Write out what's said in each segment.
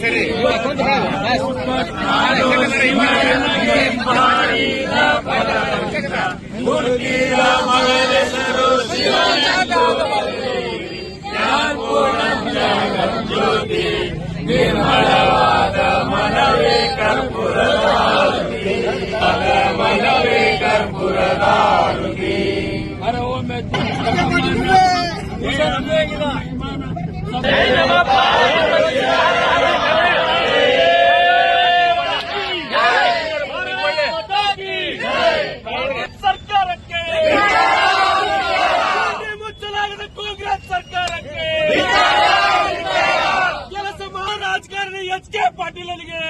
ಸರಿ ಗಿಡ ಕಾಣಲಿ ನಿಂತ ಸರಿ ಸರ್ಕಾರಕ್ಕೆ ಕೆ ಪಾಟೀಲನಿಗೆ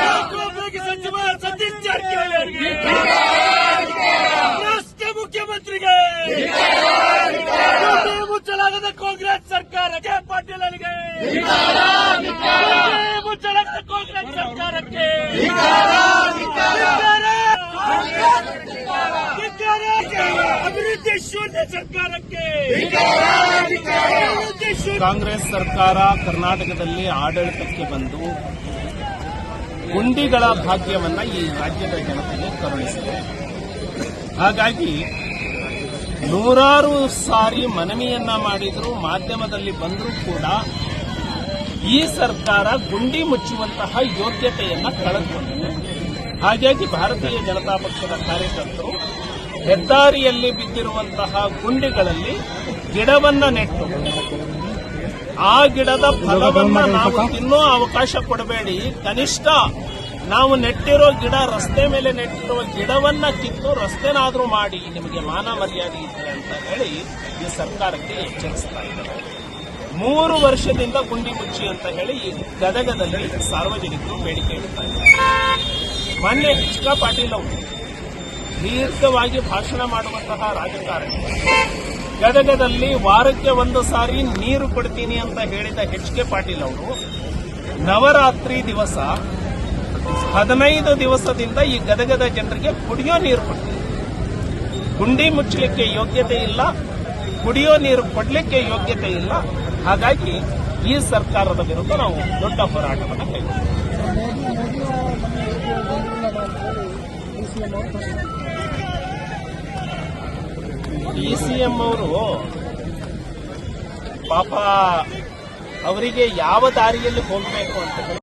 ಲೋಕೋಪಯೋಗಿ ಸಚಿವ ಸತೀಶ್ ಜಾರಕಿಹೊಳಿ ಅವರಿಗೆ ರಾಷ್ಟ್ರ ಮುಖ್ಯಮಂತ್ರಿಗೆ ಮುಚ್ಚಲಾಗದ ಕಾಂಗ್ರೆಸ್ ಸರ್ಕಾರಕ್ಕೆ ಪಾಟೀಲನಿಗೆ ಮುಚ್ಚಲಾಗದ ಕಾಂಗ್ರೆಸ್ ಸರ್ಕಾರಕ್ಕೆ ಅಭಿವೃದ್ಧಿ ಶೂನ್ಯ ಸರ್ಕಾರಕ್ಕೆ ಅಭಿವೃದ್ಧಿ ಶೂನ್ಯ ಕಾಂಗ್ರೆಸ್ ಸರ್ಕಾರ ಕರ್ನಾಟಕದಲ್ಲಿ ಆಡಳಿತಕ್ಕೆ ಬಂದು ಗುಂಡಿಗಳ ಭಾಗ್ಯವನ್ನ ಈ ರಾಜ್ಯದ ಜನತೆಗೆ ಕರುಣಿಸಿದೆ. ಹಾಗಾಗಿ ನೂರಾರು ಸಾರಿ ಮನವಿಯನ್ನ ಮಾಡಿದ್ರು, ಮಾಧ್ಯಮದಲ್ಲಿ ಬಂದರೂ ಕೂಡ ಈ ಸರ್ಕಾರ ಗುಂಡಿ ಮುಚ್ಚುವಂತಹ ಯೋಗ್ಯತೆಯನ್ನ ಕಳೆದುಕೊಂಡಿದೆ. ಹಾಗಾಗಿ ಭಾರತೀಯ ಜನತಾ ಪಕ್ಷದ ಕಾರ್ಯಕರ್ತರು ಹೆದ್ದಾರಿಯಲ್ಲಿ ಬಿದ್ದಿರುವಂತಹ ಗುಂಡಿಗಳಲ್ಲಿ ಗಿಡವನ್ನ ನೆಟ್ಟು ಆ ಗಿಡದ ಫಲವನ್ನ ನಾವು ತಿನ್ನೋ ಅವಕಾಶ ಕೊಡಬೇಡಿ. ಕನಿಷ್ಠ ನಾವು ನೆಟ್ಟಿರೋ ಗಿಡ ರಸ್ತೆ ಮೇಲೆ ನೆಟ್ಟಿರುವ ಗಿಡವನ್ನ ಕಿತ್ತು ರಸ್ತೆನಾದ್ರೂ ಮಾಡಿ. ನಿಮಗೆ ಮಾನ ಮರ್ಯಾದೆ ಇದೆ ಅಂತ ಹೇಳಿ ಈ ಸರ್ಕಾರಕ್ಕೆ ಎಚ್ಚರಿಸ್ತಾ ಇದ್ದಾರೆ. ಮೂರು ವರ್ಷದಿಂದ ಗುಂಡಿ ಮುಚ್ಚಿ ಅಂತ ಹೇಳಿ ಈ ಗದಗದಲ್ಲಿ ಸಾರ್ವಜನಿಕರು ಬೇಡಿಕೆ ಇಡ್ತಾ ಇದ್ದಾರೆ. ಮೊನ್ನೆ ಚಿಕ್ಕ ಪಾಟೀಲ್ ಅವರು ದೀರ್ಘವಾಗಿ ಭಾಷಣ ಮಾಡುವಂತಹ ರಾಜಕಾರಣಿ. ಗದಗದಲ್ಲಿ ವಾರಕ್ಕೆ ಒಂದು ಸಾರಿ ನೀರು ಕೊಡ್ತೀನಿ ಅಂತ ಹೇಳಿದ ಎಚ್ ಕೆ ಪಾಟೀಲ್ ಅವರು, ನವರಾತ್ರಿ ದಿವಸ ಹದಿನೈದು ದಿವಸದಿಂದ ಈ ಗದಗದ ಜನರಿಗೆ ಕುಡಿಯೋ ನೀರು ಕೊಡ್ತೀವಿ ಗುಂಡಿ ಮುಚ್ಚಲಿಕ್ಕೆ ಯೋಗ್ಯತೆ ಇಲ್ಲ, ಕುಡಿಯೋ ನೀರು ಕೊಡಲಿಕ್ಕೆ ಯೋಗ್ಯತೆ ಇಲ್ಲ. ಹಾಗಾಗಿ ಈ ಸರ್ಕಾರದ ವಿರುದ್ಧ ನಾವು ದೊಡ್ಡ ಹೋರಾಟವನ್ನು ಕೈಗೊಳ್ಳುತ್ತೇವೆ ಎಂ ಅವರು ಪಾಪ ಅವರಿಗೆ ಯಾವ ದಾರಿಯಲ್ಲಿ ಹೋಗಬೇಕು ಅಂತ